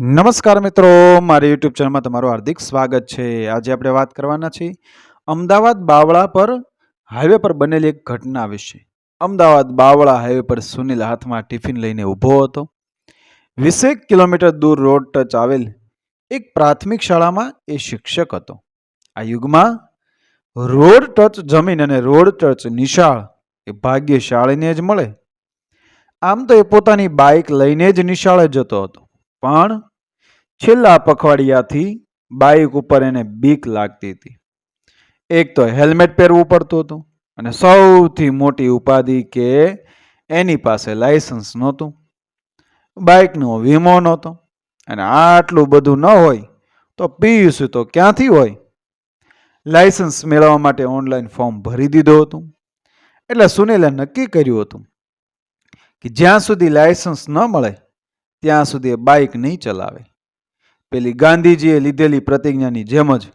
નમસ્કાર મિત્રો, મારી યુટ્યુબ ચેનલમાં તમારું હાર્દિક સ્વાગત છે. આજે આપણે વાત કરવાના છીએ અમદાવાદ બાવળા પર હાઈવે પર બનેલી એક ઘટના વિશે. અમદાવાદ બાવળા હાઈવે પર સુનિલ હાથમાં ટિફિન લઈને ઊભો હતો. વીસેક કિલોમીટર દૂર રોડ ટચ આવેલ એક પ્રાથમિક શાળામાં એ શિક્ષક હતો. આ યુગમાં રોડ ટચ જમીન અને રોડ ટચ નિશાળ એ ભાગ્યશાળીને જ મળે. આમ તો એ પોતાની બાઇક લઈને જ નિશાળે જતો હતો. પણ છેલ્લા પખવાડિયાથી બાઇક ઉપર એને બીક લાગતી હતી. એક તો હેલ્મેટ પહેરવું પડતું હતું અને સૌથી મોટી ઉપાધિ કે એની પાસે લાયસન્સ નહોતું. બાઇકનો વીમો નહોતો અને આટલું બધું ન હોય તો પીયુસી તો ક્યાંથી હોય? લાયસન્સ મેળવવા માટે ઓનલાઈન ફોર્મ ભરી દીધું હતું. એટલે સુનિલે નક્કી કર્યું હતું કે જ્યાં સુધી લાયસન્સ ન મળે, ત્યાં સુધી બાઇક નહીં ચલાવે. પેલી ગાંધીજીએ લીધેલી પ્રતિજ્ઞાની જેમ જ,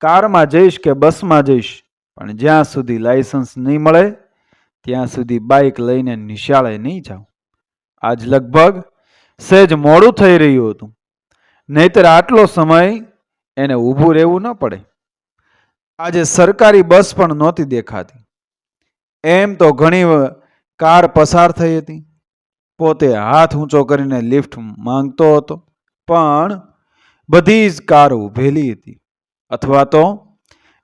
કારમાં જઈશ કે બસમાં જઈશ? પણ જ્યાં સુધી લાયસન્સ નહીં મળે, ત્યાં સુધી બાઇક લઈને નિશાળે નહીં જાઉં. આજ લગભગ સહેજ મોડું થઈ રહ્યું હતું. નહીતર આટલો સમય એને ઊભું રહેવું ન પડે. આજે સરકારી બસ પણ નહોતી દેખાતી. એમ તો ઘણી કાર પસાર થઈ હતી. પોતે હાથ ઊંચો કરીને લિફ્ટ માંગતો હતો. પણ બધી જ કાર ઊભેલી હતી. અથવા તો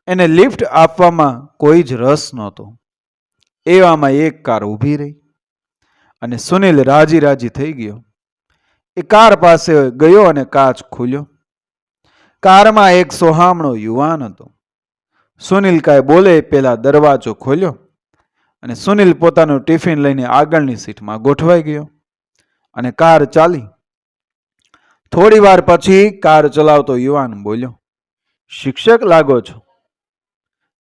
એને લિફ્ટ આપવામાં કોઈ જ રસ નહોતો. એવામાં એક કાર ઊભી રહી અને સુનિલ રાજી રાજી થઈ ગયો. એ કાર પાસે ગયો અને કાચ ખોલ્યો. કારમાં એક સોહામણો યુવાન હતો. સુનિલ કાંઈ બોલે પહેલાં દરવાજો ખોલ્યો અને સુનિલ પોતાનું ટિફિન લઈને આગળની સીટમાં ગોઠવાઈ ગયો અને કાર ચાલી થોડી વાર પછી કાર ચલાવતો યુવાન બોલ્યો, શિક્ષક લાગો છો.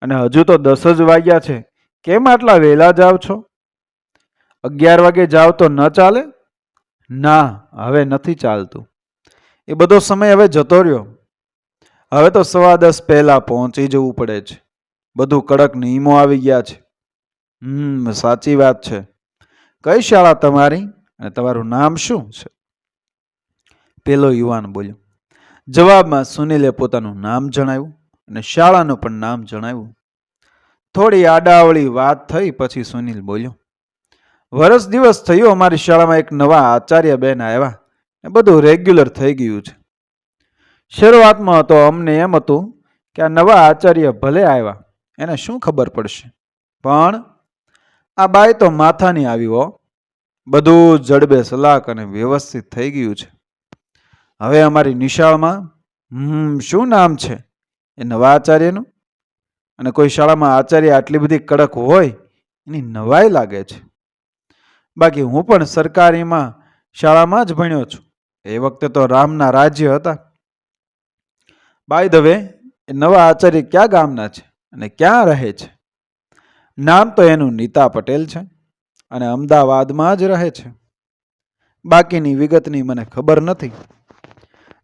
અને હજુ તો દસ જ વાગ્યા છે. કેમ આટલા વહેલા જાવ છો? અગિયાર વાગે જાવ તો ન ચાલે? ના, હવે નથી ચાલતું. એ બધો સમય હવે જતો રહ્યો. હવે તો સવા દસ પહેલા પહોંચી જવું પડે છે. બધું કડક નિયમો આવી ગયા છે. હમ, સાચી વાત છે. કઈ શાળા તમારી? અને તમારું નામ શું છે? પેલો યુવાન બોલ્યો, જવાબમાં સુનિલે પોતાનું નામ જણાવ્યું અને શાળાનું પણ નામ જણાવ્યું. થોડી આડાવળી વાત થઈ પછી સુનિલ બોલ્યો, વરસ દિવસ થયો અમારી શાળામાં એક નવા આચાર્ય બેન આવ્યા ને બધું રેગ્યુલર થઈ ગયું છે. શરૂઆતમાં તો અમને એમ હતું કે આ નવા આચાર્ય ભલે આવ્યા, એને શું ખબર પડશે? પણ આ બાઈ તો માથાની આવી હો. બધું જડબે સલાક અને વ્યવસ્થિત થઈ ગયું છે. હવે અમારી નિશાળમાં, હમ, શું નામ છે? એ નવા આચાર્યનું અને કોઈ શાળામાં આચાર્ય આટલી બધી કડક હોય, એની નવાઈ લાગે છે. બાકી હું પણ સરકારીમાં શાળામાં જ ભણ્યો છું. એ વખતે તો રામના રાજ્ય હતા. બાય ધ વે એ નવા આચાર્ય ક્યાં ગામના છે અને ક્યાં રહે છે? નામ તો એનું નીતા પટેલ છે અને અમદાવાદમાં જ રહે છે. બાકીની વિગતની મને ખબર નથી.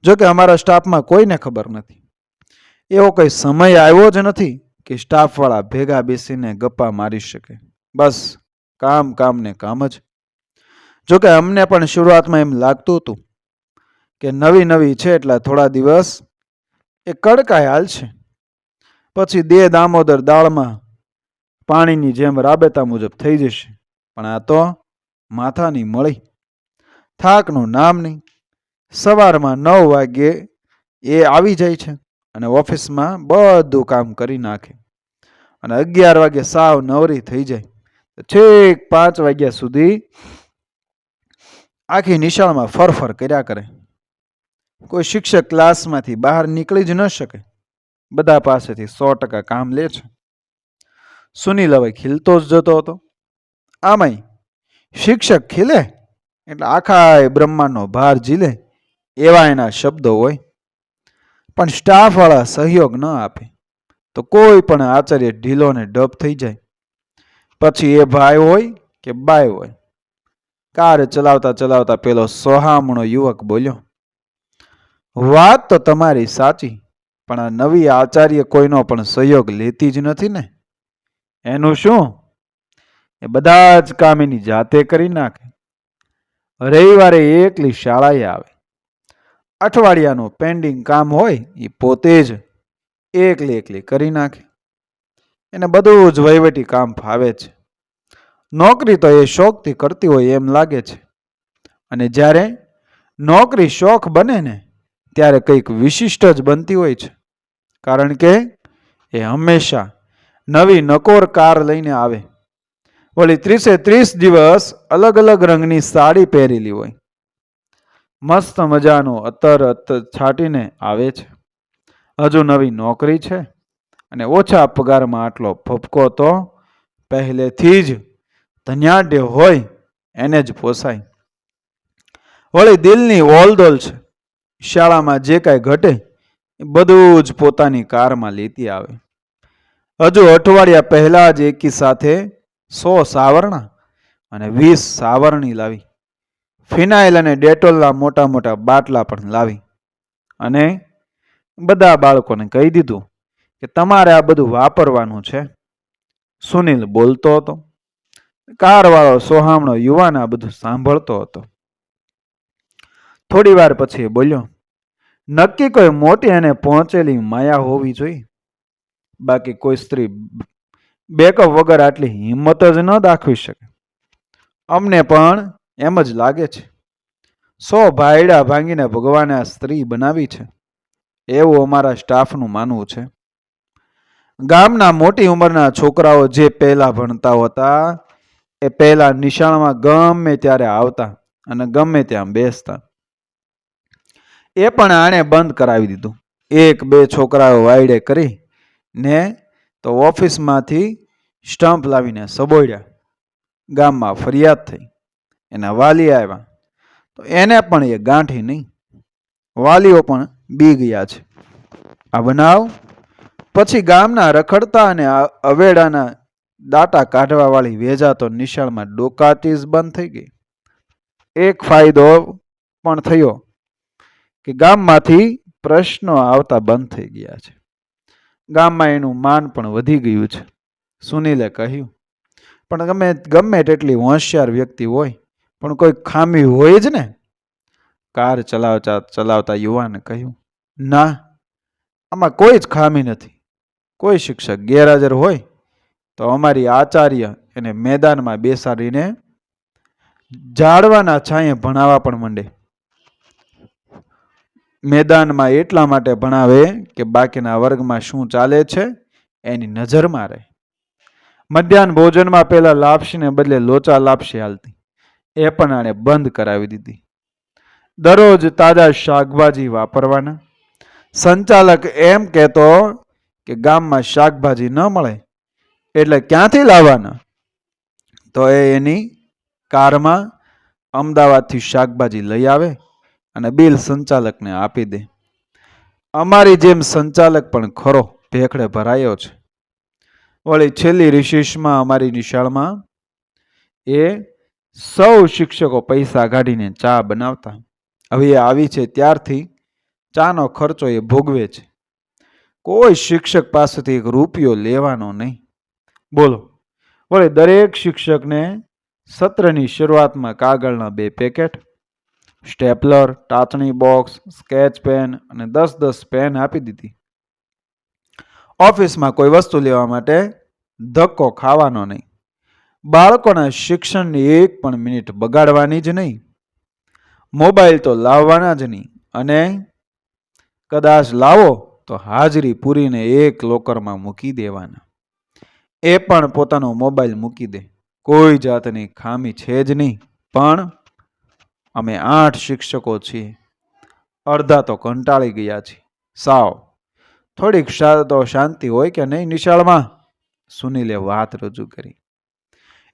જો કે અમારા સ્ટાફમાં કોઈને ખબર નથી. એવો કંઈ સમય આવ્યો જ નથી કે સ્ટાફવાળા ભેગા બેસીને ગપ્પા મારી શકે. બસ, કામ કામ ને કામ જ. જો કે અમને પણ શરૂઆતમાં એમ લાગતું હતું કે નવી નવી છે એટલા થોડા દિવસ. એ કડકાય હાલ છે. પછી દે દામોદર દાળમાં પાણીની જેમ રાબેતા મુજબ થઈ જશે. પણ આ તો માથાની મળી. થાકનું નામ નહીં. સવારમાં નવ વાગ્યે એ આવી જાય છે અને ઓફિસમાં બધું કામ કરી નાખે. અને અગિયાર વાગે સાવ નવરી થઈ જાય. છેક પાંચ વાગ્યા સુધી આખી નિશાળમાં ફરફર કર્યા કરે. કોઈ શિક્ષક ક્લાસમાંથી બહાર નીકળી જ ન શકે. બધા પાસેથી સો ટકા કામ લે છે. સુનિલ હવે ખીલતો જ જતો હતો. આમાંય શિક્ષક ખીલે? એટલે આખા બ્રહ્માંડનો ભાર ઝીલે. એવા એના શબ્દો હોય. પણ સ્ટાફવાળા સહયોગ ન આપે. તો કોઈ પણ આચાર્ય ઢીલો ને ડબ થઈ જાય. પછી એ ભાઈ હોય કે બાય હોય. કાર ચલાવતા ચલાવતા પેલો સોહામણો યુવક બોલ્યો, વાત તો તમારી સાચી, પણ આ નવી આચાર્ય કોઈનો પણ સહયોગ લેતી જ નથી ને? એનું શું? એ બધા જ કામ એની જાતે કરી નાખે. રવિવારે એકલી શાળાએ આવે. અઠવાડિયાનું પેન્ડિંગ કામ હોય, એ પોતે જ એકલી એકલી કરી નાખે. એને બધું જ વહીવટી કામ ફાવે છે. નોકરી તો એ શોખથી કરતી હોય એમ લાગે છે. અને જ્યારે નોકરી શોખ બને ને, ત્યારે કંઈક વિશિષ્ટ જ બનતી હોય છે. કારણ કે એ હંમેશા નવી નકોર કાર લઈને આવે. વળી ત્રીસે ત્રીસ દિવસ અલગ અલગ રંગની સાડી પહેરેલી હોય. મસ્ત મજાનું અતર અત્તર છાંટીને આવે છે. હજુ નવી નોકરી છે અને ઓછા પગારમાં આટલો ફપકો તો પહેલેથી જ ધન્યાઢ્ય હોય એને જ પોસાય. વળી દિલની ઓલદોલ છે. શાળામાં જે કાંઈ ઘટે એ બધું જ પોતાની કારમાં લેતી આવે. હજુ અઠવાડિયા પહેલા જ એકી સાથે સો સાવરણા અને વીસ સાવરણી લાવી. ફિનાઇલ અને ડેટોલના મોટા મોટા બાટલા પણ લાવી અને બધા બાળકોને કહી દીધું કે તમારે આ બધું વાપરવાનું છે. સુનિલ બોલતો હતો. કારવાળો, સોહામણો, યુવાન આ બધું સાંભળતો હતો. થોડી વાર પછી બોલ્યો, નક્કી કોઈ મોટી અને પહોંચેલી માયા હોવી જોઈએ. બાકી કોઈ સ્ત્રી બેકઅપ વગર આટલી હિંમત જ ન દાખવી શકે. અમને પણ એમ જ લાગે છે. સો ભાયડા ભાંગીને ભગવાને આ સ્ત્રી બનાવી છે. એવું અમારા સ્ટાફનું માનવું છે. ગામના મોટી ઉંમરના છોકરાઓ જે પહેલા ભણતા હતા, એ પહેલા નિશાળમાં ગમે ત્યારે આવતા અને ગમે ત્યાં બેસતા. એ પણ આણે બંધ કરાવી દીધું. એક બે છોકરાઓ વાયડે કરી ને તો ઓફિસમાંથી સ્ટમ્પ લાવીને સબોડ્યા ગામમાં ફરિયાદ થઈ. એના વાલી આવ્યા. તો એને પણ એ ગાંઠી નહીં. વાલીઓ પણ બી ગયા છે. આ બનાવ પછી ગામના રખડતા અને અવેડાના દાટા કાઢવાવાળી વેજા તો નિશાળમાં ડોકાતી જ બંધ થઈ ગઈ. એક ફાયદો પણ થયો કે ગામમાંથી પ્રશ્નો આવતા બંધ થઈ ગયા છે. ગામમાં એનું માન પણ વધી ગયું છે. સુનિલે કહ્યું, પણ ગમે ગમે તેટલી હોશિયાર વ્યક્તિ હોય પણ કોઈ ખામી હોય જ ને? કાર ચલાવતા ચલાવતા યુવાને કહ્યું ના આમાં કોઈ જ ખામી નથી. કોઈ શિક્ષક ગેરહાજર હોય તો અમારી આચાર્ય એને મેદાનમાં બેસાડીને જાળવાના છાંયે ભણાવવા પણ માંડે. મેદાનમાં એટલા માટે ભણાવે કે બાકીના વર્ગમાં શું ચાલે છે એની નજરમાં રહે. મધ્યાહન ભોજનમાં પહેલા લાપસીને બદલે લોચા લાપસી હાલતી. એ પણ આણે બંધ કરાવી દીધી. દરરોજ તાજા શાકભાજી વાપરવાના. સંચાલક એમ કહેતો કે ગામમાં શાકભાજી ન મળે એટલે ક્યાંથી લાવવાના? તો એ એની કારમાં અમદાવાદથી શાકભાજી લઈ આવે અને બિલ સંચાલકને આપી દે. અમારી જેમ સંચાલક પણ ખરો ભેખડે ભરાયો છે. વળી છેલ્લી રિશિષમાં અમારી નિશાળમાં એ સૌ શિક્ષકો પૈસા કાઢીને ચા બનાવતા. હવે એ આવી છે ત્યારથી ચાનો ખર્ચો એ ભોગવે છે. કોઈ શિક્ષક પાસેથી એક રૂપિયો લેવાનો નહીં. બોલો, વળી દરેક શિક્ષકને સત્રની શરૂઆતમાં કાગળના બે પેકેટ, સ્ટેપલર, ટાચણી બોક્સ, સ્કેચ પેન અને દસ દસ પેન આપી દીધી. ઓફિસમાં કોઈ વસ્તુ લેવા માટે ધક્કો ખાવાનો નહીં. બાળકોના શિક્ષણની એક પણ મિનિટ બગાડવાની જ નહીં. મોબાઈલ તો લાવવાના જ નહીં. અને કદાચ લાવો તો હાજરી પૂરીને એક લોકરમાં મૂકી દેવાના. એ પણ પોતાનો મોબાઈલ મૂકી દે. કોઈ જાતની ખામી છે જ નહીં. પણ અમે આઠ શિક્ષકો છીએ. અડધા તો કંટાળી ગયા છીએ. સાવ. થોડીક તો શાંતિ હોય કે નહીં નિશાળમાં? સુનિલે વાત રજૂ કરી.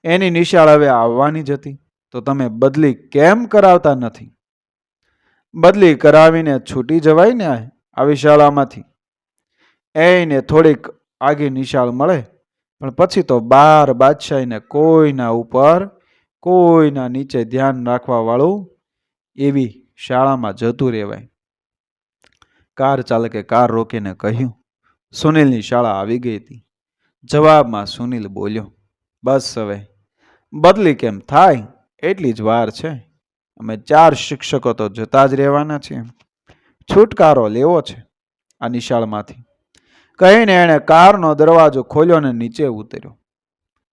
એની નિશાળ હવે આવવાની જ હતી. તો તમે બદલી કેમ કરાવતા નથી? બદલી કરાવીને છૂટી જવાય ને આવી શાળામાંથી? એને થોડીક આગી નિશાળ મળે, પણ પછી તો બાર બાદશાહીને કોઈના ઉપર, કોઈના નીચે ધ્યાન રાખવાવાળું એવી શાળામાં જતું રહેવાય. કાર ચાલકે કાર રોકીને કહ્યું, સુનિલની શાળા આવી ગઈ હતી. જવાબમાં સુનિલ બોલ્યો, બસ હવે. બદલી કેમ થાય? એટલી જ વાર છે. અમે ચાર શિક્ષકો તો જતા જ રહેવાના છીએ. છુટકારો લેવો છે આ નિશાળમાંથી. કહીને એણે કારનો દરવાજો ખોલ્યો અને નીચે ઉતર્યો.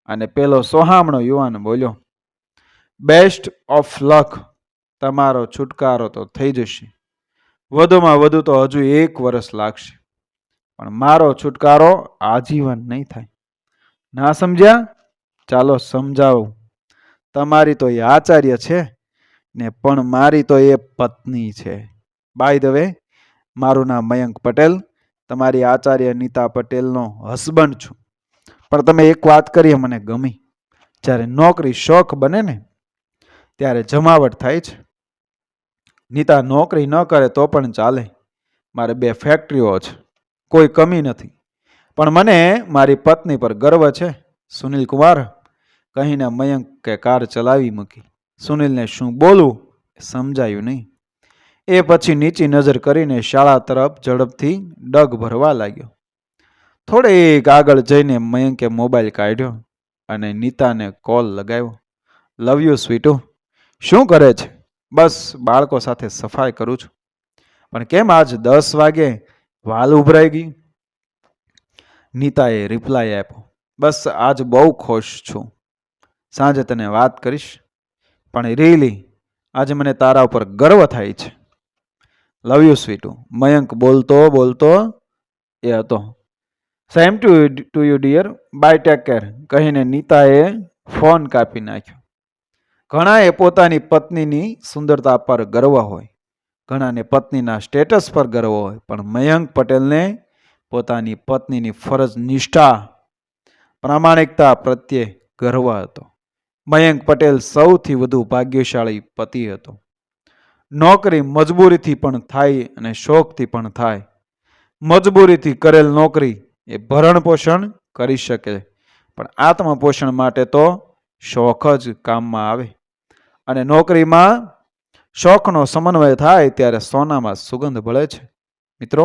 અને પેલો સોહામણો યુવાન બોલ્યો બેસ્ટ ઓફ લક તમારો છુટકારો તો થઈ જશે. વધુમાં વધુ તો હજુ એક વર્ષ લાગશે. પણ મારો છુટકારો આજીવન નહીં થાય. ના સમજ્યા? ચાલો સમજાવું. તમારી તો એ આચાર્ય છે ને પણ મારી તો એ પત્ની છે. બાય ધ વે મારું નામ મયંક પટેલ, તમારી આચાર્ય નીતા પટેલનો હસબન્ડ છું. પણ તમે એક વાત કરીએ મને ગમી. જ્યારે નોકરી શોખ બને ને, ત્યારે જમાવટ થાય છે. નીતા નોકરી ન કરે તો પણ ચાલે. મારે બે ફેક્ટરીઓ છે. કોઈ કમી નથી. પણ મને મારી પત્ની પર ગર્વ છે. સુનિલ કુમાર કહીને મયંકે કાર ચલાવી મૂકી. સુનિલને શું બોલવું સમજાયું નહીં. એ પછી નીચી નજર કરીને શાળા તરફ ઝડપથી ડગ ભરવા લાગ્યો. થોડેક આગળ જઈને મયંકે મોબાઈલ કાઢ્યો અને નીતાને કોલ લગાવ્યો. લવ યુ, સ્વીટુ. શું કરે છે? બસ બાળકો સાથે સફાઈ કરું છું. પણ કેમ આજ દસ વાગે વાલ ઉભરાઈ ગઈ નીતાએ રિપ્લાય આપ્યો. બસ આજ બહુ ખુશ છું. સાંજે તને વાત કરીશ. પણ રીલી આજે મને તારા ઉપર ગર્વ થાય છે. લવ યુ સ્વીટુ. મયંક બોલતો બોલતો એ હતો. Same to to you dear bye take care કહીને નીતાએ ફોન કાપી નાખ્યો. ઘણાએ પોતાની પત્નીની સુંદરતા પર ગર્વ હોય. ઘણાને પત્નીના સ્ટેટસ પર ગર્વ હોય. પણ મયંક પટેલને પોતાની પત્નીની ફરજ નિષ્ઠા પ્રામાણિકતા પ્રત્યે ગર્વ હતો. મયંક પટેલ સૌથી વધુ ભાગ્યશાળી પતિ હતો. નોકરી મજબૂરીથી પણ થાય અને શોખથી પણ થાય. મજબૂરીથી કરેલ નોકરી એ ભરણ પોષણ કરી શકે, પણ આત્મપોષણ માટે તો શોખ જ કામમાં આવે. અને નોકરીમાં શોખનો સમન્વય થાય ત્યારે સોનામાં સુગંધ ભળે છે. મિત્રો